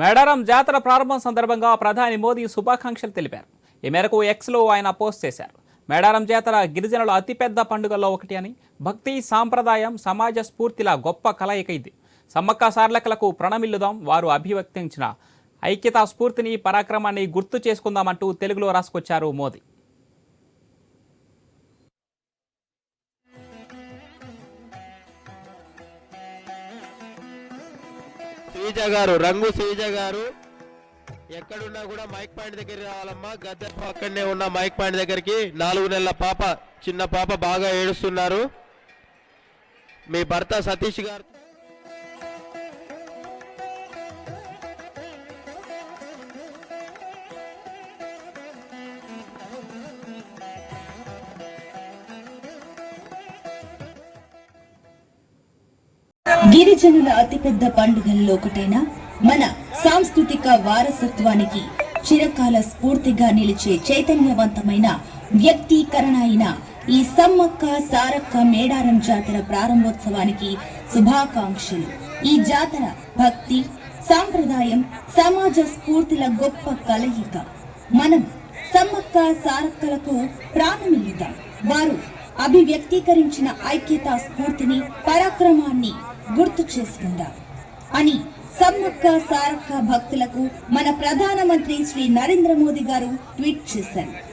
మేడారం జాతర ప్రారంభం సందర్భంగా ప్రధాని మోదీ శుభాకాంక్షలు తెలిపారు. ఈ మేరకు ఎక్స్లో ఆయన పోస్ట్ చేశారు. మేడారం జాతర గిరిజనుల అతిపెద్ద పండుగల్లో ఒకటి అని భక్తి సాంప్రదాయం సమాజ స్ఫూర్తిల గొప్ప కలయిక ఇది. సమ్మక్క సార్లకలకు ప్రణమిల్లుదాం వారు అభివ్యక్తించిన ఐక్యతా స్ఫూర్తిని పరాక్రమాన్ని గుర్తు చేసుకుందామంటూ తెలుగులో రాసుకొచ్చారు మోదీ. శ్రీజ గారు రంగు శ్రీజ గారు. ఎక్కడున్నా కూడా మైక్ పాయింట్ దగ్గర రావాలమ్మా. గద్దె పక్కనే ఉన్న మైక్ పాయింట్ దగ్గరికి నాలుగు నెలల పాప చిన్న పాప బాగా ఏడుస్తున్నారు. మీ భర్త సతీష్ గారు గిరిజనుల అతిపెద్ద పండుగల్లో ఒకటైన మన సాంస్కృతిక వారసత్వానికి చిరకాల స్ఫూర్తిగా నిలిచే చైతన్యవంతమైన వ్యక్తీకరణ అయిన ఈ సమ్మక్క సారక్క మేడారం జాతర ప్రారంభోత్సవానికి శుభాకాంక్షలు. ఈ జాతర భక్తి సాంప్రదాయం సమాజ స్ఫూర్తిల గొప్ప కలయిక. మనం సమ్మక్క సారక్కలకు ప్రాణమిల్లుదాం వారు అభివ్యక్తీకరించిన ఐక్యతా స్ఫూర్తిని పరాక్రమాన్ని గుర్తు చేసుకుందాం. అని సమ్మక్క సారక్క భక్తులకు మన ప్రధానమంత్రి శ్రీ నరేంద్ర మోదీ గారు ట్వీట్ చేశారు.